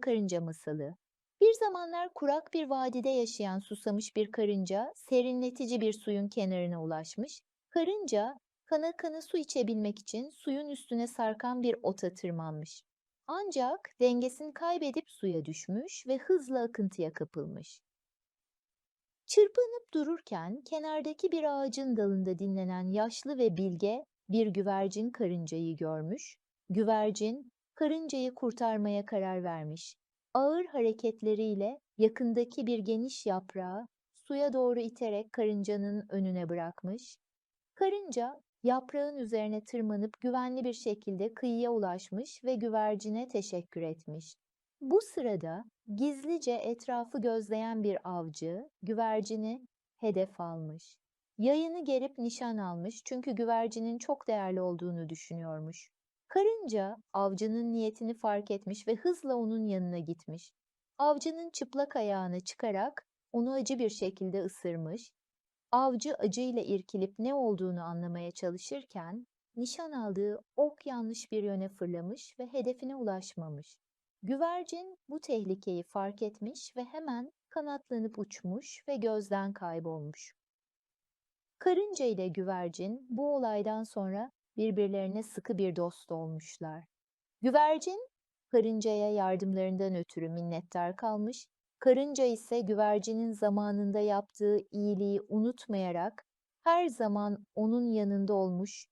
Karınca Masalı Bir zamanlar kurak bir vadide yaşayan susamış bir karınca, serinletici bir suyun kenarına ulaşmış. Karınca, kana kana su içebilmek için suyun üstüne sarkan bir ota tırmanmış. Ancak dengesini kaybedip suya düşmüş ve hızla akıntıya kapılmış. Çırpınıp dururken kenardaki bir ağacın dalında dinlenen yaşlı ve bilge bir güvercin karıncayı görmüş. Güvercin karıncayı kurtarmaya karar vermiş. Ağır hareketleriyle yakındaki bir geniş yaprağı suya doğru iterek karıncanın önüne bırakmış. Karınca yaprağın üzerine tırmanıp güvenli bir şekilde kıyıya ulaşmış ve güvercine teşekkür etmiş. Bu sırada gizlice etrafı gözleyen bir avcı güvercini hedef almış. Yayını gerip nişan almış çünkü güvercinin çok değerli olduğunu düşünüyormuş. Karınca avcının niyetini fark etmiş ve hızla onun yanına gitmiş. Avcının çıplak ayağını çıkarak onu acı bir şekilde ısırmış. Avcı acıyla irkilip ne olduğunu anlamaya çalışırken nişan aldığı ok yanlış bir yöne fırlamış ve hedefine ulaşmamış. Güvercin bu tehlikeyi fark etmiş ve hemen kanatlanıp uçmuş ve gözden kaybolmuş. Karınca ile güvercin bu olaydan sonra birbirlerine sıkı bir dost olmuşlar. Güvercin karıncaya yardımlarından ötürü minnettar kalmış, karınca ise güvercinin zamanında yaptığı iyiliği unutmayarak her zaman onun yanında olmuş